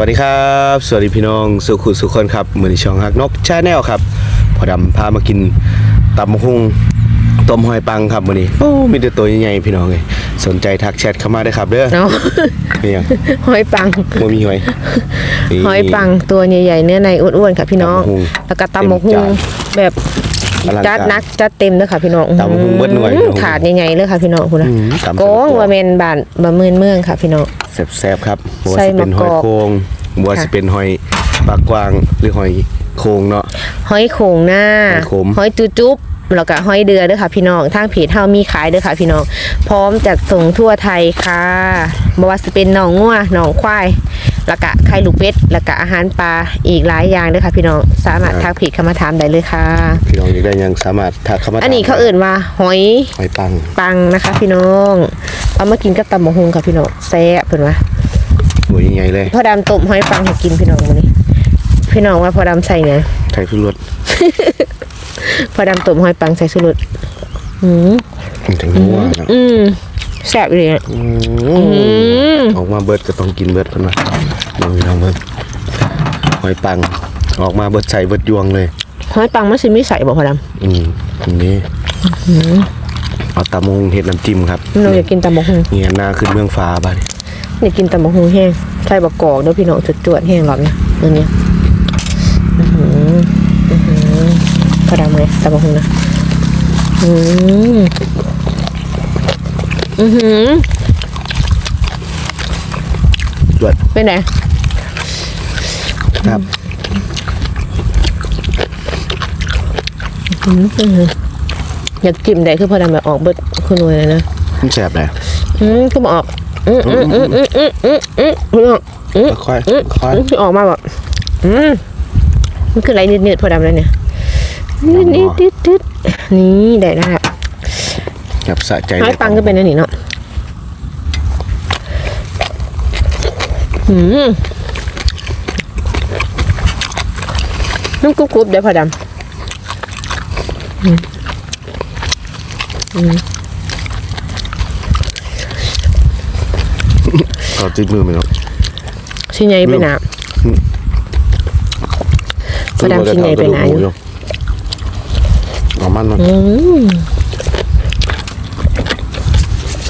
วัสดีครับ สวัสดีพี่น้องสุขุสุขคนครับมือในช่องฮักนกชาแนลครับ พอดำพามากินตำมะฮุงต้มหอยปังครับมือนี้โอ้มีแต่ตัวใหญ่ๆพี่น้องเลยสนใจทักแชทเข้ามาได้ครับเด้อเนาะนี่ยังหอยปังบ่มีหอยนี่หอยปังตัวใหญ่ๆเนื้อในอ้วนๆค่ะพี่น้องตำบักหุ่งแล้วก็ตำหมกหุเต็งมจานแบบ อลังจัดการนักจัดเต็มเลยค่ะพี่น้องตำบักหุ่งเบิดหน่วยอื้อถาดใหญ่ๆเลยค่ะพี่น้องคุณนะอืมตำโกงสำหรับว่าเมนบานบะเมือนเมืองค่ะพี่น้อง แซ่บๆครับบัวใส่สิเป็นมะหกออยกโคงบัวค่ะ สิเป็นหอยปากกวางหรือหอยโคงเนาะ หอยโขงหน้าหอยขม หอยจุจุ๊บ แล้วก็หอยเดือด้วยค่ะพี่น้องทางเพจเฮามีขายด้วยค่ะพี่น้อง พร้อมจัดส่งทั่วไทยค่ะบ่ว่าจะเป็นหนองงัวหนองควายแล้วก็ไข่ลูกเป็ดแล้วก็อาหารปลาอีกหลายอย่างด้วยค่ะพี่น้องสามารถทักเพจเข้ามาถามได้เลยค่ะ พี่น้องอยากได้หยังสามารถทักเข้ามาอันนี้เขาถมเอื่นว่าหอยหอยปังปังนะคะ พี่น้องเอามากินกับตำบักฮุงค่ะพี่น้องแซ่บเพิ่นว่าบัวใหญ่ๆเลยพ่อดำต้มหอยปังให้กินพี่น้องมื้อนี้ พี่น้องว่าพ่อดำใส่ไงไทยพิรส พ่อดำต้มหอยปังใส่สุรสอืมถึงนัวนะอืมแซ่บเลยอะอือืมมออกมาเบิดก็ต้องกินเบิดเพิ่นว่าลองลองเบิดหอยปัง ออกมาเบิดใส่เบิดยวงเลยหอยปังมันสิมีใส่บ่พ่อดอืมอันนี้เอาตำมงเห็ดน้ำจิ้มครับำน้องอยากกินตำบักฮุงเงียหน้าขึ้นเมืองฟ้าบ้านอยากกินตำบักฮุงแห้งใส่บักกอกเด้อพี่น้องจวดๆแห้งหรอกเนี่ยอันเนี้ยอื้อหือ อื้อหือพ่อดำเลยตำบักฮุงนะอืมอือหือจวดเป็นไงครับอยากจิ้มได้คือพอดำแบบออกเบิดคือหน่วยเลยนะมันแสบเลยอืมก็มาออกอืมอืมอืมอืมอืมอืมอืมอืมอืมค่อยอืมๆค่อยคือออกมาแบบอืมมันคืออะไรนิดๆพอดำเลยเนี่ย นิดนิดนิดนิดนี่ได้ได้แบบสะใจน้อยปังก็เป็นอันนี้เนาะอืมน้ำกรุบกรุบเดี๋ยวพอดำเอาจิ้มมือไหมครับชิ้นใหญ่ไปหนาพอดำชิ้นใหญ่ไปไหน เอามันมันอืม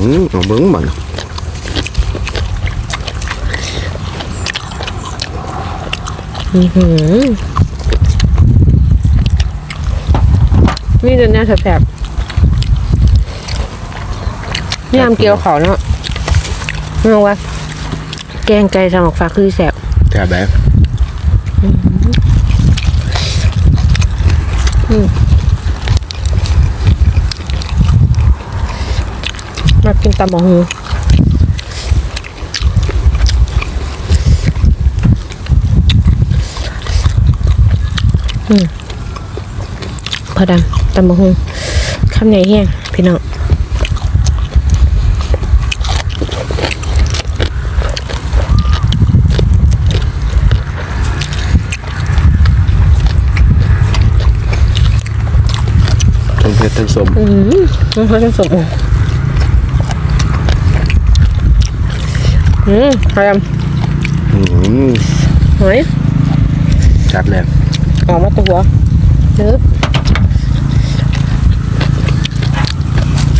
อืมเอาเบิ้งมันนี่เดินหน้าแสบๆนี่ยำเกี๊ยวเขาเนาะไม่รู้ว่าแกงไก่สมอกฟ้าคือแสบแสบแบบมากิน ตำบักหูอืมพอดำตำบักหูคำใหญ่แห้งพี่น้องทั้งเผ็ดทั้งสมอืมมันเขาจะสม อืมพอดอืมำหอยจัดเลยออกมาตัวเนื้อ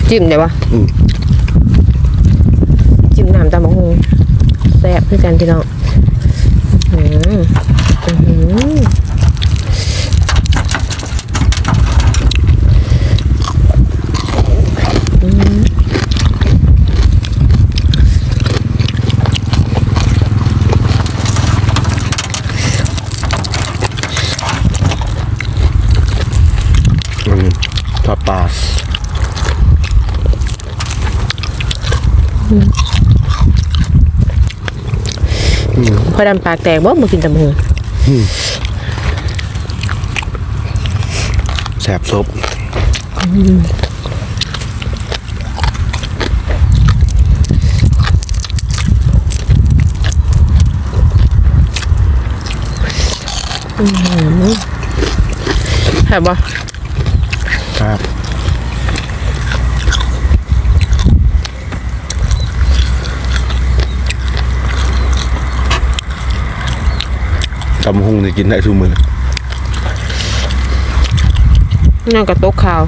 จิ้มเดี๋ยววะอืมจิ้มน้ำตำบักหูแซ่บคือกันพี่น้องอื้อหืออื้อหืออืมทอดปลา พอดำปากแตกบ่มากินตำบักหูแสบซบแซ่บบ่ครับ ตำหุงจะกินได้ทุกมือนั่นกับโต๊ะข่าว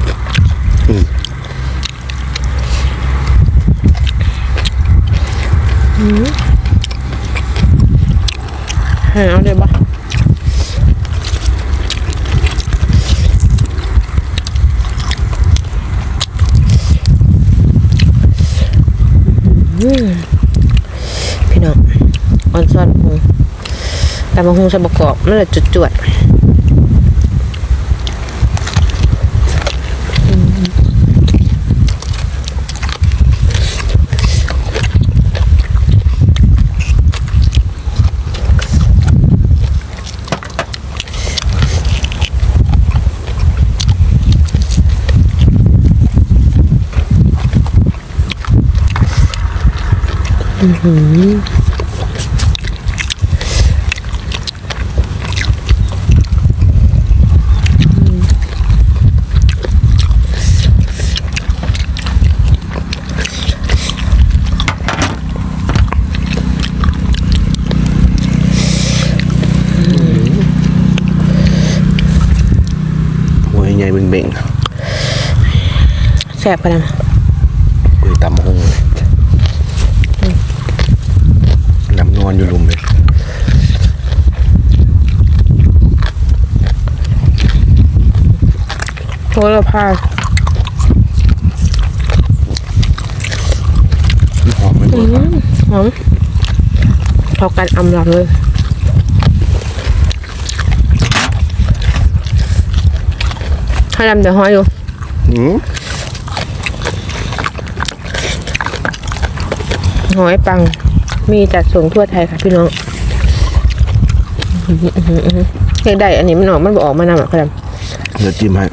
อืมอืมให้เอาได้ปะอืมพี่น้องออนซ่อนพุงแต่บางคงจะประกอบมันจะจุดจวดๆหัว ใหญ่ๆเบ่งแสบกันนะๆอุ้ยตำหุงเลยน้ำนวลอยู่ลุมเลยโหระพาหอมไม่หมดหอมพอกันอำลำเลย ให้ดำเดี๋ยวห้อยอยู่อืมหอยปัง มีจัดส่งทั่วไทยค่ะพี่น้องเด็กได้ อันนี้มันออกมันบอกออกมานำอะพี่ดเดี๋ยวจิ้มให้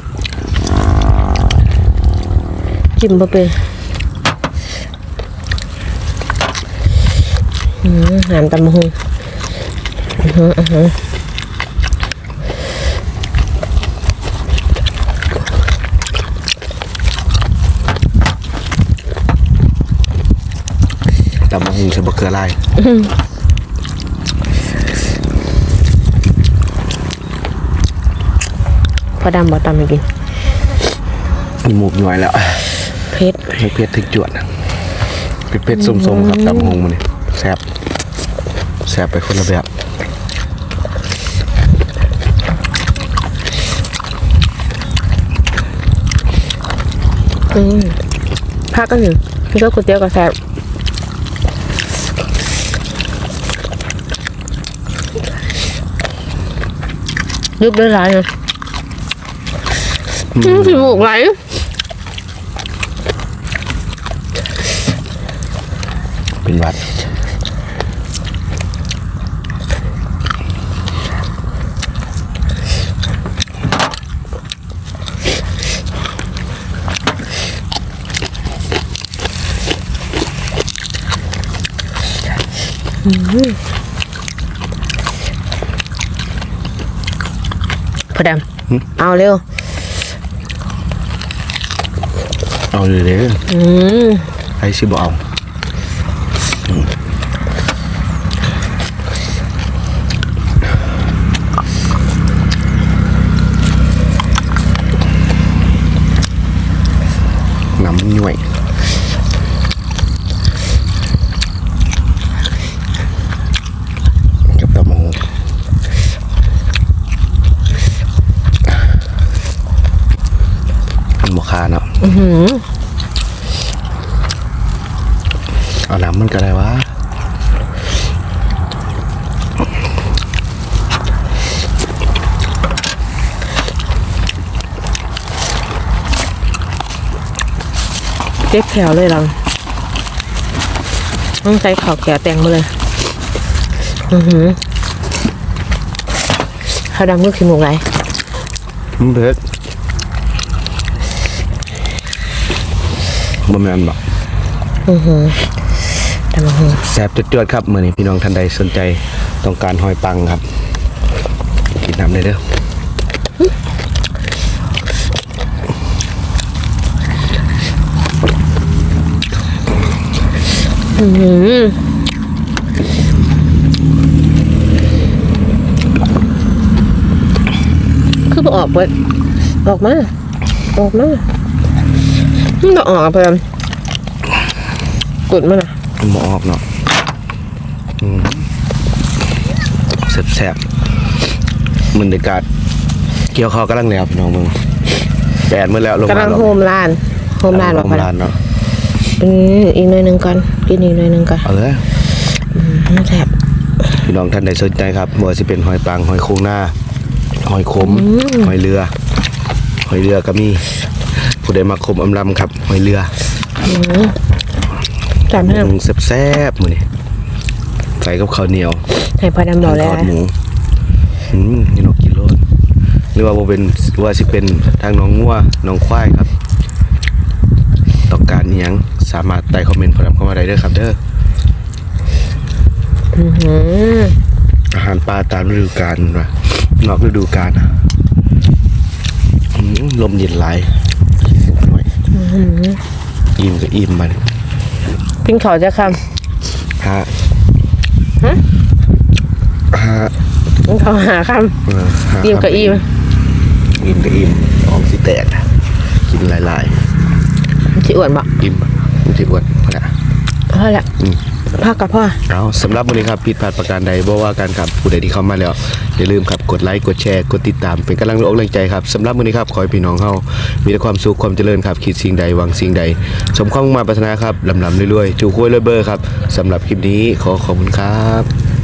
ำจิ้มบ่เป็นอืมน้ำตำบักหุงอือหืออือหือ ตำหุงใส่บะเขือลายพอดำบ่ตำให้กินมันหมูกหน่อยแล้วเผ็ดให้เผ็ดถึงจวดเผ็ดเผ็ดๆส้มๆครับตำหุงมันนี่แซ่บแซ่บไปคนละแบบอืมพักกันหนึ่งนี่ก็ก๋วยเตี๋ยวกับแซ่บ ยุบด้วยร้ายนะอืมสีหมูกไหลเป็นหวัด พอดำเอาเร็ว เอาเลยเด้ออืมไอ้สิบ่เอาอืมน้ำย่วยกับตะมงมันบคาเนาะ อื้อหือ เอาน้ำมันก็ได้วะเจ๊แขวเลยเราต้องใช้ขาวแขวแต่งมาเลย อือหือข้าวดำก็ขี้หมูกไหลมันเผ็ดบ่แม่นบ่ แต่มาหูแซ่บจวดๆครับมื้อนี้พี่น้องท่านใดสนใจต้องการหอยปังครับ กินน้ำได้เด้ออือหือก็ออกเปิดออกมา ออกมามันต้องออกอะเพิ่มกดมันอะ หมอออกเนาะอืมแซ่บๆบรรยากาศเกี่ยวข้าวกำลังแล้วพี่น้องมึงแดดมืดแล้วลงกำมาลังแล้วโฮมลานโฮมลานลบอกงไปลานเนาะอืมอีกหน่อยหนึ่งก่อนกินอีกหน่อยหนึ่งก่อนเอาเลยอืมแซ่บพี่น้องท่านใดสนใจครับบ่ว่าสิเป็นหอยปังหอยโคงหน้า หอยขมหอยเรือ หอยเรือก็มีผู้ใดมาคมอำลำครับ หอยเรือ จำให้อืมแซ่บๆมื้อนี้ใส่กับข้าวเหนียวให้พอดำบอกทเลยอดหมูอืมนี่นกกิโลดหรือว่าบ่เป็นว่าสิเป็นทางน้องงัวน้องควายครับต้องการอิหยังสามารถใต้คอมเมนต์พอดำเข้ามาได้เด้อครับเด้ออือหืออาหารปลาตามฤดูกาลว่ะนอกฤดูกาลอะอืมลมเย็นหลายหน่อยอิ่มก็อิ่มมาเนี่ย กินข้าวจะคฮะฮะฮะำกินข้าวหาคเออฮะำอิ่มก็อิ่มอิ่มก็อิ่มออกสิแตกนะกินหลายที่อ้วนบอกๆอิ่มมันสิอ้วนพอละพ่อละอืม พักกับพ่อเอาสำหรับวันนี้ครับผิดพลาดประการใดบ่ว่ากันครับผู้ใดที่เข้ามาแล้ว อย่าลืมครับกดไลค์กดแชร์กดติดตามเป็นกำลังอกแรงใจครับสำหรับวันนี้ครับขอให้พี่น้องเฮามีแต่ความสุขความเจริญครับคิดสิ่งใดหวังสิ่งใด สมความมุ่งมาปรารถนาครับลำลำเรื่อยๆจูคุ้ยเลยเบอร์ครับสำหรับคลิปนี้ขอขอบคุณครับ